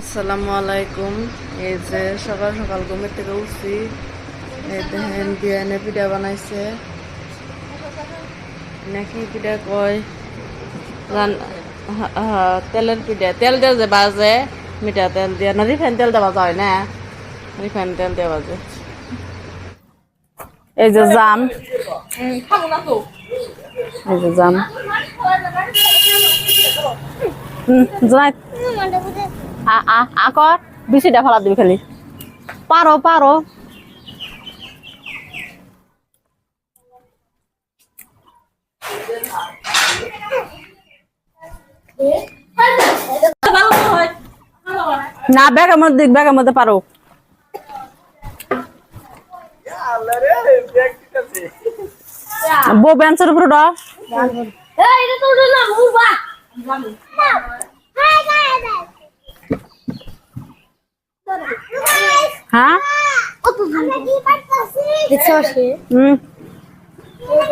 আসসালামু আলাইকুম। এই যে সকাল সকাল ঘুমের থেকে উঠছি। দেখেন পিঠা বানাইছে। নাকি পিঠা কয়? তেলের পিঠা। তেল দিয়ে যে বাজে, মিঠা তেল দিয়ে না, রিফাইন তেল দেওয়া যায় না। রিফাইন তেল দিয়ে বাজে। এই যে জাম। এই যে জাম। জনাই আ আ আ কর। ফেলা দিবি খালি। পারো পারো। না ব্যাগের মধ্যে ব্যাগের মধ্যে পারো। বউ বেঞ্চের উপরে উঠো। হুম।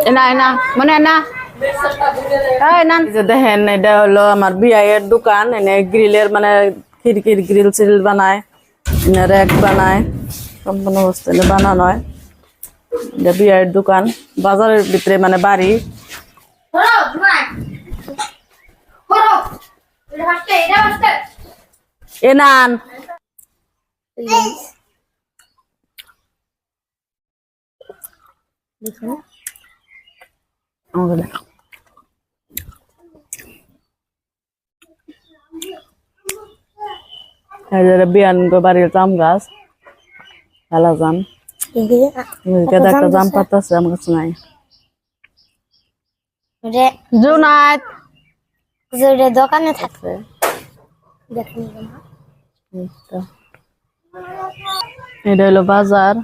এনা এনা মানে না দেখেন এটা হলো আমার বিয়ের দোকান। এনে গ্রিলের মানে খিড়কির গ্রিল সিরিল বানায়। এনে র্যাক বানায়। সম্পূর্ণ বস্তু বানানো হয়। এটা বিয়ের দোকান। বাজারের ভিতরে মানে বাড়ি। এনান। আমাকে দেখ এই যে বিয়ান গো বাড়ির জাম গাছ। খেলা জাম। কেদা একটা জাম পাতা আছে আমার কাছে নাই। জুনাইত দোকানে থাকবে। তো। এটা হলো বাজার।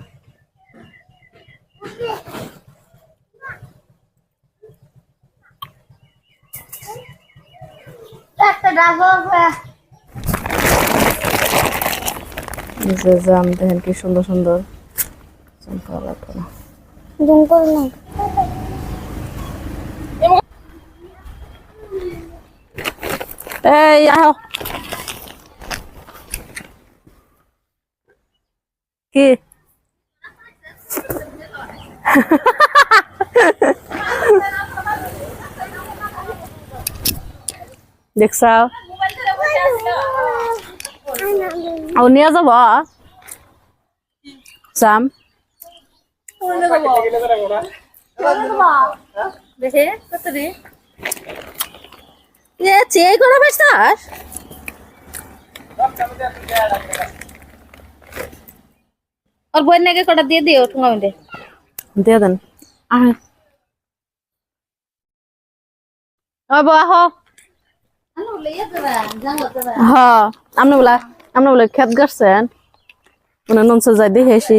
জাম দেখেন কি সুন্দর সুন্দর। এই আহ। কি? দেখছাও ও নিয়ে যাব যাম। দেখে কত রে চেয়ে করে বসতাস ওর বই নাকি কটা দিয়ে দিও ঠুঙ্গা দিয়ে দেন। আহ। হ্যাঁ আপনি বলা আপনি বলে খেত গাছছেন মানে ননসে যাই দেখেছি